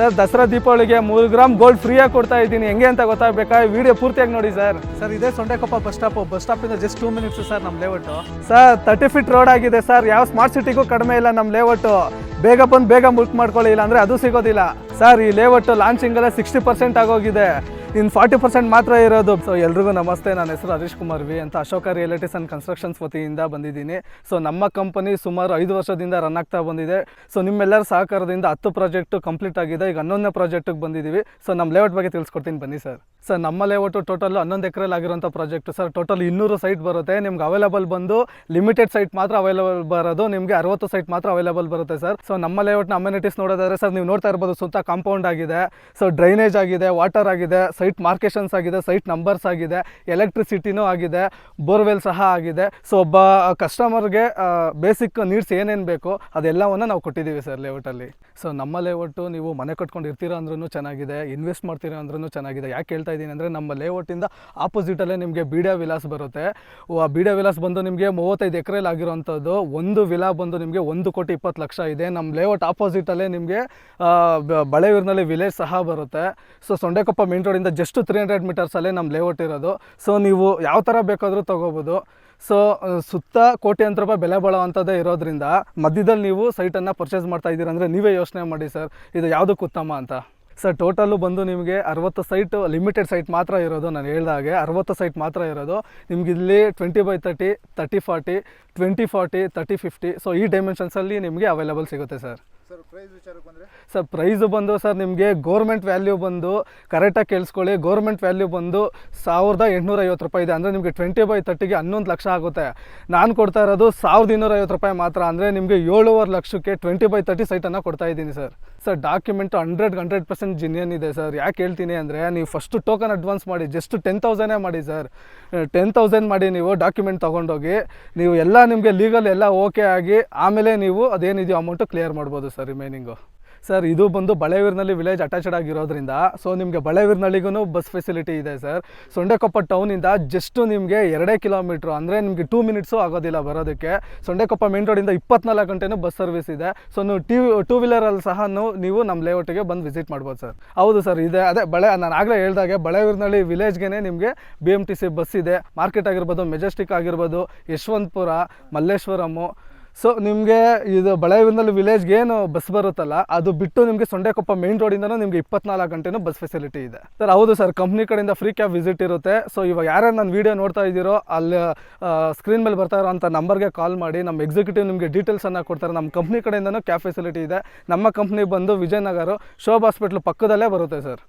Sir Dasara ದೀಪಾವಳಿಗೆ ಮೂರು gram gold ಫ್ರೀಯಾಗಿ ಕೊಡ್ತಾ ಇದ್ದೀನಿ. ಹೆಂಗೆ ಅಂತ ಗೊತ್ತಾಗಬೇಕಾ? ವಿಡಿಯೋ ಪೂರ್ತಿಯಾಗಿ ನೋಡಿ ಸರ್. ಸರ್ ಇದೇ ಸೊಂಡೆಕೊಪ್ಪ ಬಸ್ ಸ್ಟಾಪ್. ಬಸ್ ಸ್ಟಾಪಿಂದ ಜಸ್ಟ್ ಟೂ ಮಿನಿಟ್ಸ್ ಸರ್ ನಮ್ಮ layout sir thirty feet road ಆಗಿದೆ ಸರ್. ಯಾವ ಸ್ಮಾರ್ಟ್ ಸಿಟಿಗೂ ಕಡಿಮೆ ಇಲ್ಲ ನಮ್ಮ ಲೇಔಟು ಬೇಗ ಬಂದು ಬೇಗ ಬುಕ್ ಮಾಡ್ಕೊಳ್ಳಿ ಇಲ್ಲ ಅಂದರೆ ಅದು ಸಿಗೋದಿಲ್ಲ. ಸರ್ ಈ ಲೇಔಟು ಲಾಂಚಿಂಗಲ್ಲೇ ಸಿಕ್ಸ್ಟಿ ಪರ್ಸೆಂಟ್ ಆಗೋಗಿದೆ. ಇನ್ನು ಫಾರ್ಟಿ ಪರ್ಸೆಂಟ್ ಮಾತ್ರ ಇರೋದು. ಸೊ ಎಲ್ರಿಗೂ ನಮಸ್ತೆ. ನನ್ನ ಹೆಸರು ಹರೀಶ್ ಕುಮಾರ್ ವಿ ಅಂತ ಅಶೋಕ ರಿಯಲಿಟೀಸ್ ಆ್ಯಂಡ್ ಕನ್ಸ್ಟ್ರಕ್ಷನ್ಸ್ ವತಿಯಿಂದ ಬಂದಿದ್ದೀನಿ. ಸೊ ನಮ್ಮ ಕಂಪನಿ ಸುಮಾರು ಐದು ವರ್ಷದಿಂದ ರನ್ ಆಗ್ತಾ ಬಂದಿದೆ. ಸೊ ನಿಮ್ಮೆಲ್ಲರ ಸಹಕಾರದಿಂದ ಹತ್ತು ಪ್ರಾಜೆಕ್ಟು ಕಂಪ್ಲೀಟ್ ಆಗಿದೆ. ಈಗ ಹನ್ನೊಂದನೇ ಪ್ರಾಜೆಕ್ಟಿಗೆ ಬಂದಿದ್ದೀವಿ. ಸೊ ನಮ್ಮ ಲೇಔಟ್ ಬಗ್ಗೆ ತಿಳಿಸ್ಕೊಡ್ತೀನಿ. ಬನ್ನಿ ಸರ್ ಸರ್ ನಮ್ಮ ಲೇಔಟು ಟೋಟಲ್ ಹನ್ನೊಂದು ಎಕರೆಲ್ಲಿ ಆಗಿರೋಂಥ ಪ್ರಾಜೆಕ್ಟ್ ಸರ್ ಟೋಟಲ್ ಇನ್ನೂರು ಸೈಟ್ ಬರುತ್ತೆ. ನಿಮ್ಗೆ ಅವೈಲೇಬಲ್ ಬಂದು ಲಿಮಿಟೆಡ್ ಸೈಟ್ ಮಾತ್ರ ಅವೈಲೇಬಲ್ ಬರೋದು. ನಿಮಗೆ ಅರವತ್ತು ಸೈಟ್ ಮಾತ್ರ ಅವೈಲೇಬಲ್ ಬರುತ್ತೆ ಸರ್ ಸೊ ನಮ್ಮ ಲೇಔಟ್ನ ಅಮ್ಯುನಿಟೀಸ್ ನೋಡೋದಾದ್ರೆ ಸರ್ ನೀವು ನೋಡ್ತಾ ಇರ್ಬೋದು ಸುತ್ತ ಕಾಂಪೌಂಡ್ ಆಗಿದೆ. ಸೊ ಡ್ರೈನೇಜ್ ಆಗಿದೆ ವಾಟರ್ ಆಗಿದೆ. ಸೈಟ್ ಮಾರ್ಕೇಶನ್ಸ್ ಆಗಿದೆ, ಸೈಟ್ ನಂಬರ್ಸ್ ಆಗಿದೆ, ಎಲೆಕ್ಟ್ರಿಸಿಟಿನೂ ಆಗಿದೆ, ಬೋರ್ವೆಲ್ ಸಹ ಆಗಿದೆ. ಸೊ ಒಬ್ಬ ಕಸ್ಟಮರ್ಗೆ ಬೇಸಿಕ್ ನೀಡ್ಸ್ ಏನೇನು ಬೇಕೋ ಅದೆಲ್ಲವನ್ನು ನಾವು ಕೊಟ್ಟಿದ್ದೀವಿ ಸರ್ ಲೇಔಟಲ್ಲಿ ಸೊ ನಮ್ಮ ಲೇಔಟು ನೀವು ಮನೆ ಕಟ್ಕೊಂಡು ಇರ್ತೀರ ಅಂದ್ರೂ ಚೆನ್ನಾಗಿದೆ ಇನ್ವೆಸ್ಟ್ ಮಾಡ್ತೀರ ಅಂದ್ರೂ ಚೆನ್ನಾಗಿದೆ. ಯಾಕೆ ಹೇಳ್ತಾ ಇದ್ದೀನಿ ಅಂದರೆ ನಮ್ಮ ಲೇಔಟಿಂದ ಆಪೋಸಿಟಲ್ಲೇ ನಿಮಗೆ ಬೀಡಾ ವಿಲಾಸ್ ಬರುತ್ತೆ. ಆ ಬೀಡಾ ವಿಲಾಸ್ ಬಂದು ನಿಮಗೆ ಮೂವತ್ತೈದು ಎಕರೆಲಿ ಆಗಿರೋವಂಥದ್ದು ಒಂದು ವಿಲಾ ಬಂದು ನಿಮಗೆ ಒಂದು ಕೋಟಿ ಇಪ್ಪತ್ತು ಲಕ್ಷ ಇದೆ. ನಮ್ಮ ಲೇಔಟ್ ಆಪೋಸಿಟಲ್ಲೇ ನಿಮಗೆ ಬಳೆಯೂರಿನಲ್ಲಿ ವಿಲೇಜ್ ಸಹ ಬರುತ್ತೆ. ಸೊ ಸೊಂಡೆಕೊಪ್ಪ ಮೇನ್ ರೋಡಿಂದ ಜಸ್ಟ್ ತ್ರೀ ಹಂಡ್ರೆಡ್ ಮೀಟರ್ಸಲ್ಲೇ ನಮ್ಮ ಲೇಔಟ್ ಇರೋದು. ಸೊ ನೀವು ಯಾವ ಥರ ಬೇಕಾದರೂ ತೊಗೋಬೋದು. ಸೊ ಸುತ್ತ ಕೋಟ್ಯಾಂತರ ರೂಪಾಯಿ ಬೆಲೆ ಬಾಳುವಂಥದ್ದೇ ಇರೋದ್ರಿಂದ ಮಧ್ಯದಲ್ಲಿ ನೀವು ಸೈಟನ್ನು ಪರ್ಚೇಸ್ ಮಾಡ್ತಾ ಇದ್ದೀರ ಅಂದರೆ ನೀವೇ ಯೋಚನೆ ಮಾಡಿ ಸರ್ ಇದು ಯಾವುದಕ್ಕೆ ಉತ್ತಮ ಅಂತ. ಸರ್ ಟೋಟಲ್ಲು ಬಂದು ನಿಮಗೆ ಅರವತ್ತು ಸೈಟ್ ಲಿಮಿಟೆಡ್ ಸೈಟ್ ಮಾತ್ರ ಇರೋದು ನಾನು ಹೇಳ್ದಾಗೆ ಅರವತ್ತು ಸೈಟ್ ಮಾತ್ರ ಇರೋದು. ನಿಮ್ಗೆ ಇಲ್ಲಿ twenty by thirty thirty forty twenty forty thirty fifty so ಈ ಡೈಮೆನ್ಷನ್ಸಲ್ಲಿ ನಿಮಗೆ ಅವೈಲೇಬಲ್ ಸಿಗುತ್ತೆ ಸರ್ ಸರ್ ಪ್ರೈಸ್ ಬಂದು ಸರ್, ನಿಮಗೆ ಗೌರ್ಮೆಂಟ್ ವ್ಯಾಲ್ಯೂ ಬಂದು ಕರೆಕ್ಟಾಗಿ ಕೇಳಿಸ್ಕೊಳ್ಳಿ. ಗೌರ್ಮೆಂಟ್ ವ್ಯಾಲ್ಯೂ ಬಂದು ಸಾವಿರದ ಎಂಟುನೂರ ಐವತ್ತು ರೂಪಾಯಿ ಇದೆ. ಅಂದರೆ ನಿಮಗೆ ಟ್ವೆಂಟಿ ಬೈ ತರ್ಟಿಗೆ ಹನ್ನೊಂದು ಲಕ್ಷ ಆಗುತ್ತೆ. ನಾನು ಕೊಡ್ತಾ ಇರೋದು ಸಾವಿರದ ಇನ್ನೂರ ಐವತ್ತು ರೂಪಾಯಿ ಮಾತ್ರ. ಅಂದರೆ ನಿಮಗೆ ಏಳುವರೆ ಲಕ್ಷಕ್ಕೆ ಟ್ವೆಂಟಿ ಬೈ ತರ್ಟಿ ಸೈಟನ್ನು ಕೊಡ್ತಾ ಇದ್ದೀನಿ sir. Sir document hundred hundred percent genuine ಇದೆ ಸರ್. ಯಾಕೆ ಹೇಳ್ತೀನಿ ಅಂದರೆ, ನೀವು ಫಸ್ಟು ಟೋಕನ್ ಅಡ್ವಾನ್ಸ್ ಮಾಡಿ ಜಸ್ಟ್ ಟೆನ್ ತೌಸಂಡೇ ಮಾಡಿ ಸರ್. ಟೆನ್ ತೌಸಂಡ್ ಮಾಡಿ ನೀವು ಡಾಕ್ಯುಮೆಂಟ್ ತೊಗೊಂಡೋಗಿ ನೀವು ಎಲ್ಲ ನಿಮಗೆ ಲೀಗಲ್ ಎಲ್ಲ ಓಕೆ ಆಗಿ ಆಮೇಲೆ ನೀವು ಅದೇನಿದೆಯೋ ಅಮೌಂಟು ಕ್ಲಿಯರ್ ಮಾಡ್ಬೋದು ಸರ್ ರಿಮೈನಿಂಗು ಸರ್, ಇದು ಬಂದು ಬಳೆವೀರ್ನಲ್ಲಿ ವಿಲೇಜ್ ಅಟ್ಯಾಚಡ್ ಆಗಿರೋದ್ರಿಂದ ಸೊ ನಿಮಗೆ ಬಳೆವೀರ್ನಲ್ಲಿಗೂ ಬಸ್ ಫೆಸಿಲಿಟಿ ಇದೆ ಸರ್. ಸೊಂಡೆಕೊಪ್ಪ ಟೌನಿಂದ ಜಸ್ಟು ನಿಮಗೆ ಎರಡೇ ಕಿಲೋಮೀಟ್ರು ಅಂದರೆ ನಿಮಗೆ ಟೂ ಮಿನಿಟ್ಸು ಆಗೋದಿಲ್ಲ ಬರೋದಕ್ಕೆ. ಸೊಂಡೆಕೊಪ್ಪ ಮೇನ್ ರೋಡಿಂದ ಇಪ್ಪತ್ನಾಲ್ಕು ಗಂಟೆನೂ ಬಸ್ ಸರ್ವಿಸ್ ಇದೆ. ಸೊ ನೀವು ಟಿ ಟೂ ವೀಲರಲ್ಲಿ ಸಹ ನೀವು ನಮ್ಮ ಲೇಔಟಿಗೆ ಬಂದು ವಿಸಿಟ್ ಮಾಡ್ಬೋದು ಸರ್. ಹೌದು ಸರ್, ಇದೆ. ಅದೇ ಬಳೆ, ನಾನು ಆಗಲೇ ಹೇಳ್ದಾಗೆ ಬಳೆವೀರ್ನಳ್ಳಿ ವಿಲೇಜ್ಗೆ ನಿಮಗೆ B M T C bus ಇದೆ. ಮಾರ್ಕೆಟ್ ಆಗಿರ್ಬೋದು ಮೆಜೆಸ್ಟಿಕ್ ಆಗಿರ್ಬೋದು, ಯಶವಂತಪುರ ಮಲ್ಲೇಶ್ವರಮು ಸೊ ನಿಮಗೆ ಇದು ಬಳೆವೀರ್ನಲ್ಲಿ ವಿಲೇಜ್ಗೆ ಏನು ಬಸ್ ಬರುತ್ತಲ್ಲ, ಅದು ಬಿಟ್ಟು ನಿಮಗೆ ಸೊಂಡೆಕೊಪ್ಪ ಮೇನ್ ರೋಡಿಂದನೂ ನಿಮಗೆ ಇಪ್ಪತ್ನಾಲ್ಕು ಗಂಟೆನೂ ಬಸ್ ಫೆಸಿಲಿಟಿ ಇದೆ. ಸರ್ ಹೌದು ಸರ್ ಕಂಪ್ನಿ ಕಡೆಯಿಂದ ಫ್ರೀ ಕ್ಯಾಬ್ ವಿಸಿಟ್ ಇರುತ್ತೆ. ಸೊ ಇವಾಗ ಯಾರ್ಯಾರು ನಾನು ವೀಡಿಯೋ ನೋಡ್ತಾ ಇದ್ದೀರೋ, ಅಲ್ಲಿ ಸ್ಕ್ರೀನ್ ಮೇಲೆ ಬರ್ತಾ ಇರೋಂಥ ನಂಬರ್ಗೆ ಕಾಲ್ ಮಾಡಿ, ನಮ್ಮ ಎಕ್ಸಿಕ್ಯೂಟಿವ್ ನಿಮಗೆ ಡೀಟೇಲ್ಸನ್ನು ಕೊಡ್ತಾರೆ. ನಮ್ಮ ಕಂಪ್ನಿ ಕಡೆಯಿಂದನೂ ಕ್ಯಾಬ್ ಫೆಸಿಲಿಟಿ ಇದೆ. ನಮ್ಮ ಕಂಪ್ನಿ ಬಂದು ವಿಜಯನಗರ, ಶೋಭ್ ಹಾಸ್ಪಿಟ್ಲ್ ಪಕ್ಕದಲ್ಲೇ ಬರುತ್ತೆ ಸರ್